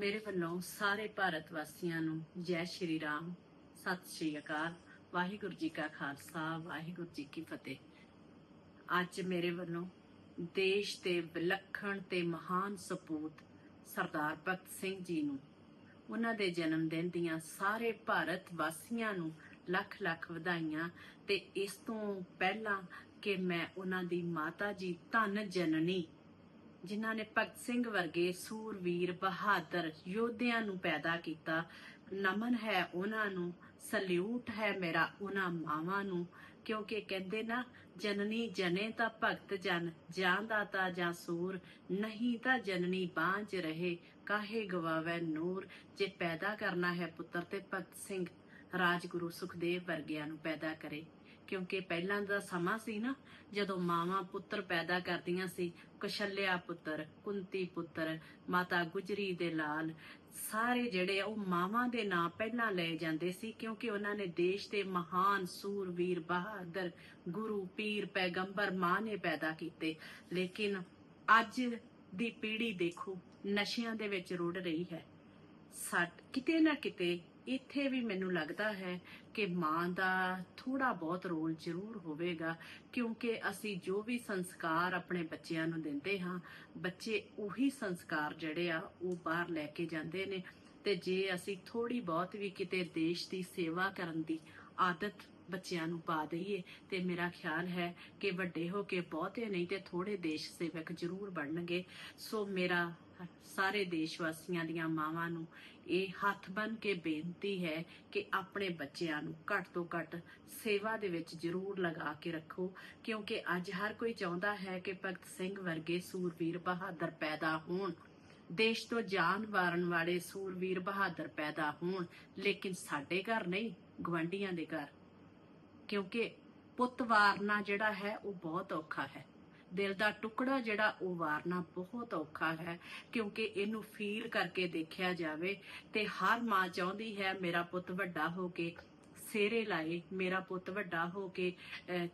ਮੇਰੇ ਵੱਲੋਂ ਸਾਰੇ ਭਾਰਤ ਵਾਸੀਆਂ ਨੂੰ ਜੈ ਸ਼੍ਰੀ ਰਾਮ, ਸਤਿ ਸ਼੍ਰੀ ਅਕਾਲ, ਵਾਹਿਗੁਰੂ ਜੀ ਕਾ ਖਾਲਸਾ, ਵਾਹਿਗੁਰੂ ਜੀ ਕੀ ਫਤਿਹ। ਅੱਜ ਮੇਰੇ ਵੱਲੋਂ ਦੇਸ਼ ਦੇ ਵਿਲੱਖਣ ਤੇ ਮਹਾਨ ਸਪੂਤ ਸਰਦਾਰ ਭਗਤ ਸਿੰਘ ਜੀ ਨੂੰ, ਉਹਨਾਂ ਦੇ ਜਨਮ ਦਿਨ ਦੀਆਂ ਸਾਰੇ ਭਾਰਤ ਵਾਸੀਆਂ ਨੂੰ ਲੱਖ ਲੱਖ ਵਧਾਈਆਂ ਤੇ ਇਸ ਤੋਂ ਪਹਿਲਾਂ ਕਿ ਮੈਂ ਉਹਨਾਂ ਦੀ ਮਾਤਾ ਜੀ ਧੰਨ ਜਨਨੀ ਜਿਨ੍ਹਾਂ ਨੇ ਭਗਤ ਸਿੰਘ ਵਰਗੇ ਸੂਰਵੀਰ, ਬਹਾਦਰ ਯੋਧਿਆਂ ਨੂੰ ਪੈਦਾ ਕੀਤਾ। ਨਮਨ ਹੈ ਉਹਨਾਂ ਨੂੰ, ਸਲੂਟ ਹੈ ਮੇਰਾ ਉਹਨਾਂ ਮਾਵਾਂ ਨੂੰ, ਕਿਉਂਕਿ ਕਹਿੰਦੇ ਨਾ, ਜਨਨੀ ਜਨੇ ਤਾਂ ਭਗਤ ਜਨ, ਜਾਂ ਦਾਤਾ ਜਾਂ ਸੂਰ, ਨਹੀਂ ਤਾਂ ਜਨਨੀ ਬਾਂਝ ਰਹੇ, ਕਾਹੇ ਗਵਾਵੇ ਨੂਰ, ਜੇ ਪੈਦਾ ਕਰਨਾ ਹੈ ਪੁੱਤਰ ਤੇ ਭਗਤ ਸਿੰਘ, ਰਾਜਗੁਰੂ ਸੁਖਦੇਵ ਵਰਗਿਆਂ ਨੂੰ ਪੈਦਾ ਕਰੇ। ਕਿਉਂਕਿ ਪਹਿਲਾਂ ਦਾ ਸਮਾਂ ਸੀ ਨਾ, ਜਦੋਂ ਮਾਵਾਂ ਪੁੱਤਰ ਪੈਦਾ ਕਰਦੀਆਂ ਸੀ ਕੁਸ਼ਲਿਆ ਪੁੱਤਰ, ਕੁੰਤੀ ਪੁੱਤਰ, ਮਾਤਾ ਗੁਜਰੀ ਦੇ ਲਾਲ, ਸਾਰੇ ਜਿਹੜੇ ਉਹ ਮਾਵਾਂ ਦੇ ਨਾਂ ਪਹਿਲਾਂ ਲਏ ਜਾਂਦੇ ਸੀ, ਕਿਉਂਕਿ ਉਹਨਾਂ ਨੇ ਦੇਸ਼ ਦੇ ਮਹਾਨ ਸੂਰਵੀਰ, ਬਹਾਦਰ, ਗੁਰੂ, ਪੀਰ, ਪੈਗੰਬਰ, ਮਾਂ ਨੇ ਪੈਦਾ ਕੀਤੇ। ਲੇਕਿਨ ਅੱਜ ਦੀ ਪੀੜ੍ਹੀ ਦੇਖੋ, ਨਸ਼ਿਆਂ ਦੇ ਵਿੱਚ ਰੁੜ ਰਹੀ ਹੈ। ਸੱਟ ਕਿਤੇ ਨਾ ਕਿਤੇ ਇੱਥੇ ਵੀ ਮੈਨੂੰ ਲੱਗਦਾ ਹੈ ਕਿ ਮਾਂ ਦਾ ਥੋੜਾ ਬਹੁਤ ਰੋਲ ਜ਼ਰੂਰ ਹੋਵੇਗਾ, ਕਿਉਂਕਿ ਅਸੀਂ ਜੋ ਵੀ ਸੰਸਕਾਰ ਆਪਣੇ ਬੱਚਿਆਂ ਨੂੰ ਦਿੰਦੇ ਹਾਂ, ਬੱਚੇ ਉਹੀ ਸੰਸਕਾਰ ਜਿਹੜੇ ਆ ਉਹ ਬਾਹਰ ਲੈ ਕੇ ਜਾਂਦੇ ਨੇ ਤੇ ਜੇ ਅਸੀਂ ਥੋੜੀ ਬਹੁਤ ਵੀ ਕਿਤੇ ਦੇਸ਼ ਦੀ ਸੇਵਾ ਕਰਨ ਦੀ ਆਦਤ ਬੱਚਿਆਂ ਨੂੰ ਪਾ ਦਈਏ। ਤੇ ਮੇਰਾ ਖਿਆਲ ਹੈ ਕਿ ਵੱਡੇ ਹੋ ਕੇ ਬਹੁਤੇ ਨਹੀਂ ਤੇ ਥੋੜੇ ਦੇਸ਼ ਸੇਵਕ ਜ਼ਰੂਰ ਬਣਨਗੇ। ਸੋ ਮੇਰਾ ਸਾਰੇ ਦੇਸ਼ ਵਾਸੀਆਂ ਦੀਆਂ ਮਾਵਾਂ ਨੂੰ ਇਹ ਹੱਥ ਬੰਨ ਕੇ ਬੇਨਤੀ ਹੈ ਕਿ ਆਪਣੇ ਬੱਚਿਆਂ ਨੂੰ ਘੱਟ ਤੋਂ ਘੱਟ ਸੇਵਾ ਦੇ ਵਿੱਚ ਜ਼ਰੂਰ ਲਗਾ ਕੇ ਰੱਖੋ। ਕਿਉਂਕਿ ਅੱਜ ਹਰ ਕੋਈ ਚਾਹੁੰਦਾ ਹੈ ਕਿ ਭਗਤ ਸਿੰਘ ਵਰਗੇ ਸੂਰਵੀਰ ਬਹਾਦਰ ਪੈਦਾ ਹੋਣ। ਦੇਸ਼ ਤੋਂ ਜਾਨ ਵਾਰਨ ਵਾਲੇ ਸੂਰਵੀਰ ਬਹਾਦਰ ਪੈਦਾ ਹੋਣ। ਲੇਕਿਨ ਸਾਡੇ ਘਰ ਨਹੀਂ ਗਵੰਡੀਆਂ ਦੇ ਘਰ। ਕਿਉਂਕਿ ਪੁੱਤ ਵਾਰਨਾ ਜਿਹੜਾ ਹੈ, ਉਹ ਬਹੁਤ ਔਖਾ ਹੈ। ਦਿਲ ਦਾ ਟੁਕੜਾ ਜਿਹੜਾ, ਉਹ ਵਾਰਨਾ ਬਹੁਤ ਔਖਾ ਹੈ, ਕਿਉਂਕਿ ਇਹਨੂੰ ਫੀਲ ਕਰਕੇ ਦੇਖਿਆ ਜਾਵੇ ਤੇ ਹਰ ਮਾਂ ਚਾਹੁੰਦੀ ਹੈ, ਮੇਰਾ ਪੁੱਤ ਵੱਡਾ ਹੋ ਕੇ ਸੇਰੇ ਲਾਏ, ਮੇਰਾ ਪੁੱਤ ਵੱਡਾ ਹੋ ਕੇ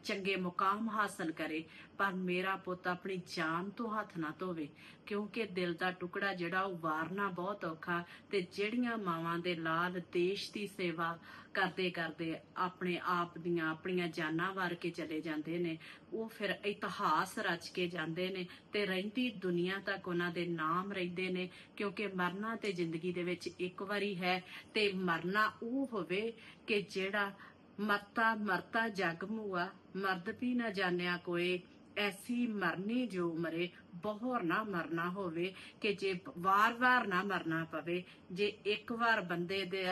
ਚੰਗੇ ਮੁਕਾਮ ਹਾਸਲ ਕਰੇ, ਪਰ ਮੇਰਾ ਪੁੱਤ ਆਪਣੀ ਜਾਨ ਤੋਂ ਹੱਥ ਨਾ ਧੋਵੇ, ਕਿਉਂਕਿ ਦਿਲ ਦਾ ਟੁਕੜਾ ਜਿਹੜਾ ਉਹ ਵਾਰਨਾ ਬਹੁਤ ਔਖਾ, ਤੇ ਜਿਹੜੀਆਂ ਮਾਵਾਂ ਦੇ ਲਾਲ ਦੇਸ਼ ਦੀ ਸੇਵਾ ਕਰਦੇ ਕਰਦੇ ਆਪਣੇ ਆਪ ਦੀਆਂ ਆਪਣੀਆਂ ਜਾਨਾਂ ਵਾਰ ਕੇ ਚਲੇ ਜਾਂਦੇ ਨੇ ਉਹ ਫਿਰ ਇਤਿਹਾਸ ਰਚ ਕੇ ਜਾਂਦੇ ਨੇ ਤੇ ਰਹਿੰਦੀ ਦੁਨੀਆ ਤੱਕ ਉਹਨਾਂ ਦੇ ਨਾਮ ਰਹਿੰਦੇ ਨੇ, ਕਿਉਂਕਿ ਮਰਨਾ ਤੇ ਜ਼ਿੰਦਗੀ ਦੇ ਵਿੱਚ ਇੱਕ ਵਾਰੀ ਹੈ ਤੇ ਮਰਨਾ ਉਹ ਹੋਵੇ ਕਿ ਜਿਹੜਾ ਮਰਤਾ ਮਰਤਾ ਜਗ ਮੁਆ ਮਰਦ ਵੀ ਨਾ ਜਾਣਿਆ ਕੋਈ, ਐਸੀ ਮਰਨੀ ਜੋ ਮਰੇ, ਬਹੁਰ ਨਾ ਮਰਨਾ ਹੋਵੇ, ਕਿ ਜੇ ਵਾਰ-ਵਾਰ ਨਾ ਮਰਨਾ ਪਵੇ, ਜੇ ਇੱਕ ਵਾਰ ਬੰਦੇ ਦੇ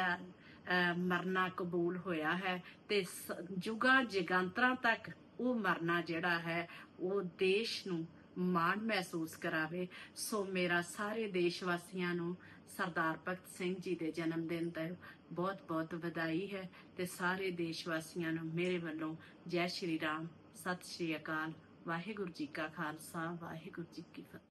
ਮਰਨਾ ਕਬੂਲ ਹੋਇਆ ਹੈ ਤੇ ਸ- ਜੁਗਾਂ ਜਗਾਂਤਰਾਂ ਤੱਕ ਉਹ ਮਰਨਾ ਜਿਹੜਾ ਹੈ, ਉਹ ਦੇਸ਼ ਨੂੰ ਮਾਣ ਮਹਿਸੂਸ ਕਰਾਵੇ। ਸੋ ਮੇਰਾ ਸਾਰੇ ਦੇਸ਼ ਵਾਸੀਆਂ ਨੂੰ ਸਰਦਾਰ ਭਗਤ ਸਿੰਘ ਜੀ ਦੇ ਜਨਮ ਦਿਨ ਤੇ ਬਹੁਤ ਬਹੁਤ ਵਧਾਈ ਹੈ ਤੇ ਸਾਰੇ ਦੇਸ਼ ਵਾਸੀਆਂ ਨੂੰ ਮੇਰੇ ਵੱਲੋਂ ਜੈ ਸ਼੍ਰੀ ਰਾਮ, ਸਤਿ ਸ਼੍ਰੀ ਅਕਾਲ, ਵਾਹਿਗੁਰੂ ਜੀ ਕਾ ਖਾਲਸਾ, ਵਾਹਿਗੁਰੂ ਜੀ ਕੀ ਫਤਿਹ।